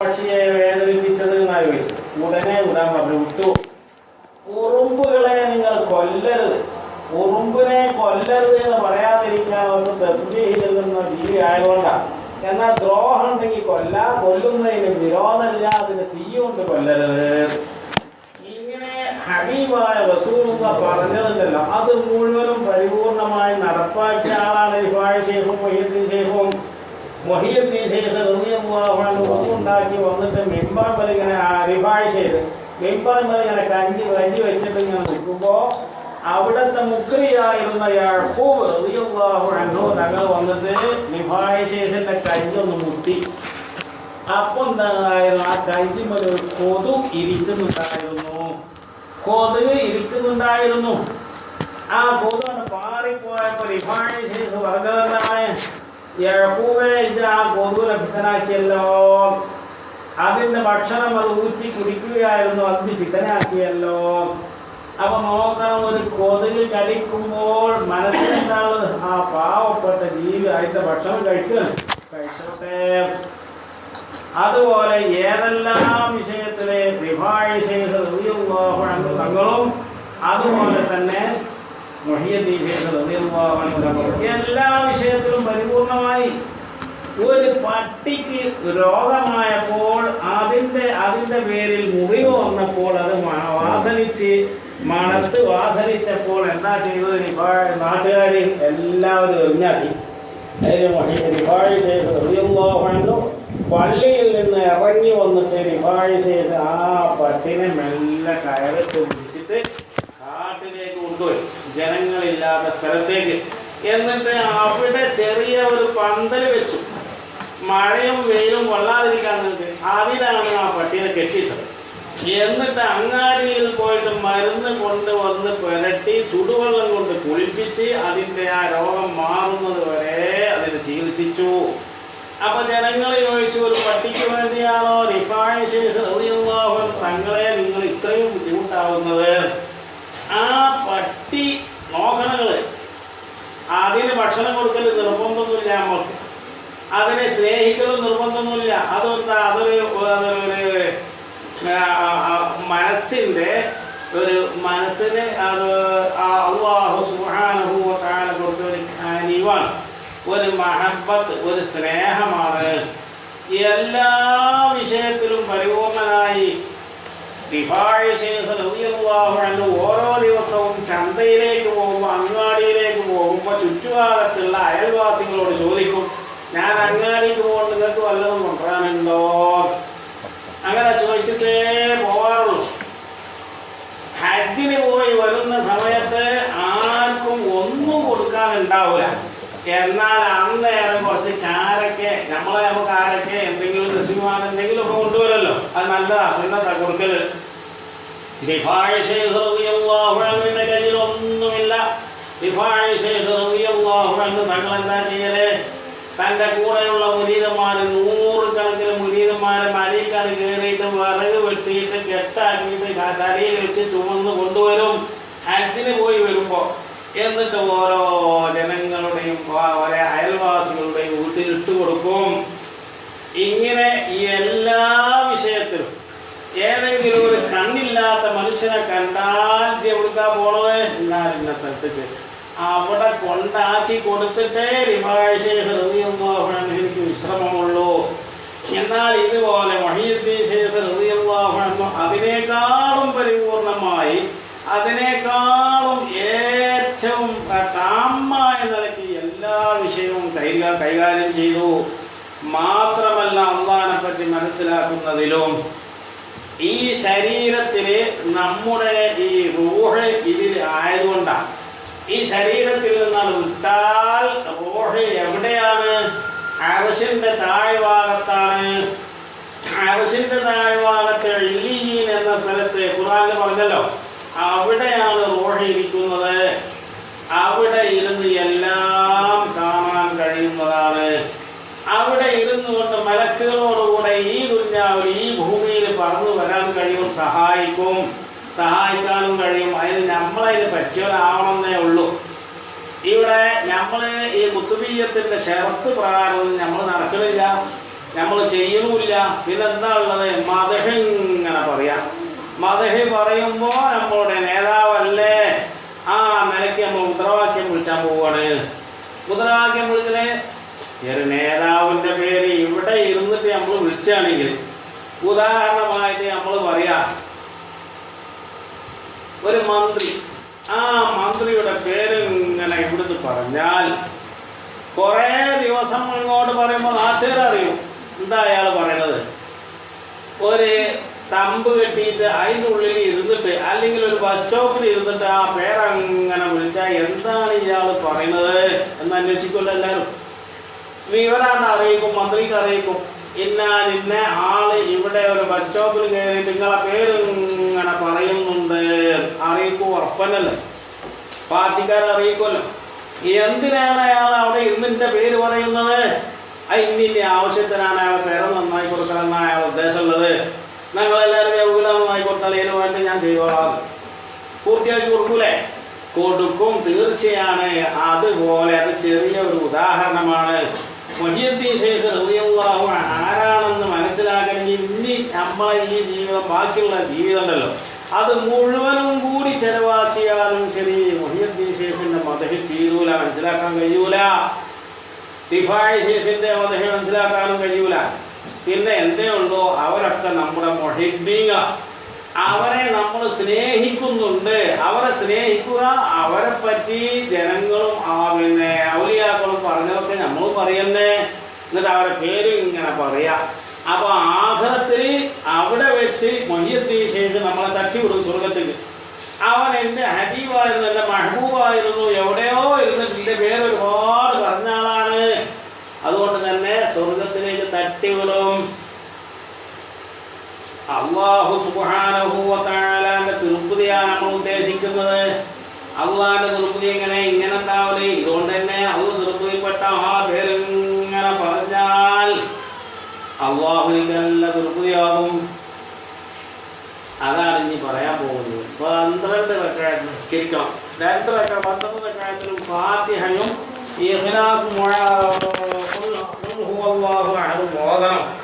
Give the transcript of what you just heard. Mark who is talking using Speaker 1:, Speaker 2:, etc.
Speaker 1: പക്ഷിയെ വേദനിപ്പിച്ചത് എന്നാണ് ചോദിച്ചത് ഉടനെ വിടാൻ പറഞ്ഞു വിട്ടു. ഉറുമ്പുകളെ നിങ്ങൾ കൊല്ലരുത്. ഉറുമ്പിനെ കൊല്ലരുത് എന്ന് പറയാതിരിക്കാൻ ഒന്ന് തസ്ബീഹിൽ നിന്ന രീതി ആയതുകൊണ്ടാണ്. എന്നാൽ ദ്രോഹം ഉണ്ടെങ്കിൽ കൊല്ല. കൊല്ലുന്നതിന് വിരോധമില്ല. അതിന് തീ കൊണ്ട് കൊല്ലരുത്. ഇങ്ങനെ ഹബീബായ റസൂസ പറഞ്ഞതുണ്ടല്ലോ. അത് മുഴുവനും പരിപൂർണമായി നടപ്പാക്കിയ ആളാണ് ഷെയ്ഖും മൊഹീദ്ദീൻ ഷെയ്ഖും. മൊഹീദ്ദീൻ ചെയ്ത് ഉണ്ടാക്കി വന്നിട്ട് മിമ്പറമ്പൽ ഇങ്ങനെ റിഫായ ഷെയ്ഖ് മിമ്പറമ്പൽ ഇങ്ങനെ കഞ്ഞി കഞ്ഞി വെച്ചിട്ട് ഇങ്ങനെ നിൽക്കുമ്പോൾ അവിടുത്തെ മുക്രിയായിരുന്ന യാക്കൂബ് റബിയുള്ളാഹു തങ്ങൾ വന്നിട്ട് റിഫായ ഷെയ്ഖിന്റെ കഞ്ഞൊന്ന് മുട്ടി. അപ്പം എന്തായിരുന്നു? ആ കൈജിമൽ ഒരു കൊതു ഇരിക്കുന്നുണ്ടായിരുന്നു. കൊതു ഇരിക്കുന്നുണ്ടായിരുന്നു. ആ കൊതുക് പാറിപ്പോയപ്പോ റിഫായി ചെയ്ത് പറഞ്ഞതാണ് യഹൂവേ ആ പിത്തനാക്കിയല്ലോ. അതിന്റെ ഭക്ഷണം അത് ഊറ്റി കുടിക്കുകയായിരുന്നു അതിന് പിത്തനാക്കിയല്ലോ. അപ്പൊ നോക്കണം ഒരു കൊതുക് കടിക്കുമ്പോൾ മനസ്സിലുണ്ടാവുന്നത് ആ പാവപ്പെട്ട ജീവി അതിന്റെ ഭക്ഷണം കഴിക്കും കഴിച്ചോട്ടെ. അതുപോലെ ഏതെല്ലാം വിഷയത്തിലെ വിഭാഷ തങ്ങളും അതുപോലെ തന്നെ മൊഹിയദ്ദീൻ ശേഖർ റളിയല്ലാഹു തങ്ങളും എല്ലാ വിഷയത്തിലും പരിപൂർണമായി ഒരു പട്ടിക്ക് രോഗമായപ്പോൾ അതിന്റെ അതിന്റെ പേരിൽ മുറി വന്നപ്പോൾ അത് വാസനിച്ച് മണത്ത് വാസനിച്ചപ്പോൾ എന്താ ചെയ്തത്? നാട്ടുകാർ എല്ലാവരും എറിഞ്ഞാക്കി അതിന് റിഫായി ചെയ്ത് അൻഹു പള്ളിയിൽ നിന്ന് ഇറങ്ങി വന്നിട്ട് റിഫായി ചെയ്ത് ആ പട്ടിനെ മെല്ലെ കയറിട്ട് പിടിച്ചിട്ട് കാട്ടിലേക്ക് കൊണ്ടുപോയി ജനങ്ങളില്ലാത്ത സ്ഥലത്തേക്ക്. എന്നിട്ട് അവിടെ ചെറിയ ഒരു പന്തൽ വെച്ചു. മഴയും വെയിലും കൊള്ളാതിരിക്കാൻ വേണ്ടി അതിലാണ് ആ പട്ടീനെ കെട്ടിയിട്ടത്. എന്നിട്ട് അങ്ങാടിയിൽ പോയിട്ട് മരുന്ന് കൊണ്ടുവന്ന് പുരട്ടി ചുടുവെള്ളം കൊണ്ട് കുളിപ്പിച്ച് അതിന്റെ ആ രോഗം മാറുന്നത് വരെ അതിന് ചികിത്സിച്ചു. അപ്പൊ ജനങ്ങൾ ചോദിച്ചു ഒരു പട്ടിക്ക് വേണ്ടിയാണോ? ശേഖ് തങ്ങളെ നിങ്ങൾ ഇത്രയും ബുദ്ധിമുട്ടാവുന്നത് ആ പട്ടി നോക്കണങ്ങൾ അതിന് ഭക്ഷണം കൊടുക്കൽ നിർബന്ധമൊന്നുമില്ല നമ്മൾക്ക് അതിനെ സ്നേഹിക്കലും നിർബന്ധമൊന്നുമില്ല. അതൊരു അതൊരു അതൊരു മനസ്സിന്റെ ഒരു മനസ്സിന് അത് അള്ളാഹു തആല കൊടുത്ത ഒരു കനിവാണ് ഒരു മഹബത്ത് ഒരു സ്നേഹമാണ്. എല്ലാ വിഷയത്തിലും പരിപൂർണനായി ഓരോ ദിവസവും ചന്തയിലേക്ക് പോകുമ്പോൾ അങ്ങാടിയിലേക്ക് പോകുമ്പോൾ ചുറ്റുഭാഗത്തുള്ള അയൽവാസികളോട് ചോദിക്കും ഞാൻ അങ്ങാടിക്ക് പോകുന്ന നിങ്ങൾക്ക് വല്ലതും കൊണ്ടുവരാനുണ്ടോ? അങ്ങനെ ചോദിച്ചിട്ടേ പോവാറുള്ളൂ ഹജ്ജിന് പോയി വരുന്ന സമയത്ത് ആർക്കും ഒന്നും കൊടുക്കാനുണ്ടാവില്ല. എന്നാൽ അന്നേരം കുറച്ച് കാരക്കെ നമ്മളെ നമുക്ക് ആരൊക്കെ എന്തെങ്കിലും കൃഷിമാൻ എന്തെങ്കിലും ഒക്കെ കൊണ്ടുവരല്ലോ അത് നല്ലതാ പിന്നത്തെ കയ്യിൽ ഒന്നുമില്ല. തങ്ങൾ എന്താ ചെയ്യൽ? തന്റെ കൂടെയുള്ള മുരീതന്മാർ നൂറുകണക്കിന് മുരീതന്മാരെ മരിക്കാൻ കയറിയിട്ട് വിറക് വെട്ടിയിട്ട് കെട്ടാക്കിയിട്ട് തലയിൽ വെച്ച് ചുമന്ന് കൊണ്ടുവരും. ഹജ്ജിന് പോയി വരുമ്പോൾ എന്നിട്ട് ഓരോ ജനങ്ങളുടെയും ഓരോ അയൽവാസികളുടെയും വീട്ടിൽ ഇട്ട് കൊടുക്കും. ഇങ്ങനെ എല്ലാ വിഷയത്തിലും ഏതെങ്കിലും ഒരു കണ്ണില്ലാത്ത മനുഷ്യനെ കണ്ടാൽ എവിടുക്കാ പോണത്? എന്നാൽ ഇന്ന അവിടെ കൊണ്ടാക്കി കൊടുത്തിട്ടേ എനിക്ക് വിശ്രമമുള്ളൂ. എന്നാൽ ഇതുപോലെ മഹീദ്ദീ ശേഖർ ഹൃദയവാഹനം അതിനേക്കാളും പരിപൂർണമായി അതിനേക്കാളും ഏറ്റവും താമായ നിലയ്ക്ക് എല്ലാ വിഷയവും കൈകാ കൈകാര്യം ചെയ്തു. മാത്രമല്ല അള്ളാനെ പറ്റി മനസ്സിലാക്കുന്നതിലും ഈ ശരീരത്തിൽ നമ്മുടെ ഈ റൂഹ് ഇതിൽ ആയതുകൊണ്ടാണ്. ഈ ശരീരത്തിൽ നിന്നാൽ വിട്ടാൽ റോഹ് എവിടെയാണ്? അറസിന്റെ താഴ്ഭാഗത്താണ്. അറസിന്റെ താഴ്ഭാഗത്ത് ഇല്ലീൻ എന്ന സ്ഥലത്ത് ഖുറാന് പറഞ്ഞല്ലോ. അവിടെയാണ് റോഹ് ഇരിക്കുന്നത്. അവിടെ ഇരുന്ന് എല്ലാം കാണാൻ കഴിയുന്നതാണ്. അവിടെ ഇരുന്നു കൊണ്ട് മലക്കുകളോടുകൂടെ ഈ ദുഞ്ഞാവിൽ ഈ ഭൂമിയിൽ പറന്നു വരാൻ കഴിയും സഹായിക്കും. സഹായിക്കാനും കഴിയും. അതിന് നമ്മളതിന് പറ്റിയൊരാവണമെന്നേ ഉള്ളൂ. ഇവിടെ നമ്മൾ ഈ കുത്തുബീയത്തിന്റെ ഷെറത്ത് പ്രകാരം നമ്മൾ നടക്കണില്ല നമ്മൾ ചെയ്യണമില്ല പിന്നെ എന്താ ഉള്ളത്? മതഹ ഇങ്ങനെ പറയാം. മതഹ പറയുമ്പോൾ നമ്മളുടെ നേതാവല്ലേ? ആ നിലയ്ക്ക് നമ്മൾ മുദ്രാവാക്യം വിളിച്ചാൽ പോവാണ്. മുദ്രാവാക്യം വിളിച്ചത് ഒരു നേതാവിന്റെ പേര് ഇവിടെ ഇരുന്നിട്ട് നമ്മൾ വിളിച്ചാണെങ്കിൽ ഉദാഹരണമായിട്ട് നമ്മൾ പറയാം ഒരു മന്ത്രി. ആ മന്ത്രിയുടെ പേര് ഇങ്ങനെ ഇവിടുന്ന് പറഞ്ഞാൽ കുറേ ദിവസം അങ്ങോട്ട് പറയുമ്പോൾ നാട്ടുകാർ അറിയും എന്താ അയാൾ പറയണത്? ഒരു തമ്പ് കെട്ടിയിട്ട് അതിന്റെ ഉള്ളിൽ ഇരുന്നിട്ട് അല്ലെങ്കിൽ ഒരു ബസ് സ്റ്റോപ്പിൽ ഇരുന്നിട്ട് ആ പേരങ്ങനെ വിളിച്ചാൽ എന്താണ് ഇയാൾ പറയണത് എന്ന് അന്വേഷിക്കുമല്ലോ എല്ലാവരും. വിവരാണ്ട് അറിയിക്കും മന്ത്രിക്ക് അറിയിക്കും. ഇന്ന ആൾ ഇവിടെ ഒരു ബസ് സ്റ്റോപ്പിൽ കയറി നിങ്ങളെ പേര് ഇങ്ങനെ പറയുന്നുണ്ട് അറിയിക്കും ഉറപ്പന്നല്ലേ. പാർട്ടിക്കാർ അറിയിക്കുമല്ലോ. എന്തിനാണ് അയാൾ അവിടെ ഇന്നിന്റെ പേര് പറയുന്നത്? ആ ഇന്നിന്റെ ആവശ്യത്തിനാണ് അയാളെ പേര് നന്നായി കൊടുക്കണമെന്ന അയാൾ ഉദ്ദേശമുള്ളത്. ഞങ്ങളെല്ലാവരും യോഗ നന്നായി കൊടുത്താൽ ഇതിനു വേണ്ടി ഞാൻ ചെയ്തോളാം? പൂർത്തിയാക്കി കൊടുക്കൂലേ? കൊടുക്കും. തീർച്ചയാണ്. അതുപോലെ അത് ചെറിയ ഒരു ഉദാഹരണമാണ്. മൊഹിയദ്ദീൻ ഷെയ്ഖ് ആരാണെന്ന് മനസ്സിലാക്കണമെങ്കിൽ ഇനി നമ്മളെ ഈ ജീവിതം ബാക്കിയുള്ള ജീവിതം ഉണ്ടല്ലോ. അത് മുഴുവനും കൂടി ചെലവാക്കിയാലും ശരി മുഹിയുദ്ദീൻ ഷേഫിന്റെ മതഹി തീരൂല മനസ്സിലാക്കാൻ കഴിയൂല. തിഫായ് ഷേഫിന്റെ മതഹി മനസ്സിലാക്കാനും കഴിയൂല. പിന്നെ എന്തേ ഉള്ളൂ അവരൊക്കെ നമ്മുടെ മൊഹിബീങ്ങ അവരെ നമ്മൾ സ്നേഹിക്കുന്നുണ്ട്. അവരെ സ്നേഹിക്കുക അവരെ പറ്റി ജനങ്ങളും ആ പിന്നെ ഔലിയാക്കളും പറഞ്ഞതൊക്കെ നമ്മൾ പറയുന്നേ എന്നിട്ട് അവരെ പേരും ഇങ്ങനെ പറയാ. അപ്പൊ ആഹ്റത്തിൽ അവിടെ വെച്ച് മൊയ്യദ്ദീൻ ഷേഖ് നമ്മളെ തട്ടിവിടും സ്വർഗത്തിൽ. അവൻ എന്റെ ഹബീബായിരുന്നു എന്റെ മഹബൂബായിരുന്നു എവിടെയോ ഇരുന്നിട്ട് എന്റെ പേര് ഒരുപാട് പറഞ്ഞ ആളാണ്. അതുകൊണ്ട് തന്നെ സ്വർഗത്തിലേക്ക് തട്ടിവിടും. അള്ളാഹു സുബാനഹുവത്താലാന്റെ തിരുപ്പതിയാണ് നമ്മൾ ഉദ്ദേശിക്കുന്നത്. അള്ളാന്റെ തിരുപ്പതി എങ്ങനെ ഇങ്ങനെ ഉണ്ടാവില്ലേ ഇതുകൊണ്ട് തന്നെ അള്ളു തിരുപ്പതിപ്പെട്ട ആ പറഞ്ഞാൽ അള്ളാഹുവിന് നല്ല തിരുപ്പതിയാകും അതാണ് ഇനി പറയാൻ പോകുന്നത്. പന്ത്രണ്ട് റക്കായത്ത് നിസ്കരിക്കണം. രണ്ട് റക്ക പന്ത്രണ്ട് റക്കായത്തിലും ഫാത്തിഹയും അഹദും ഓതണം.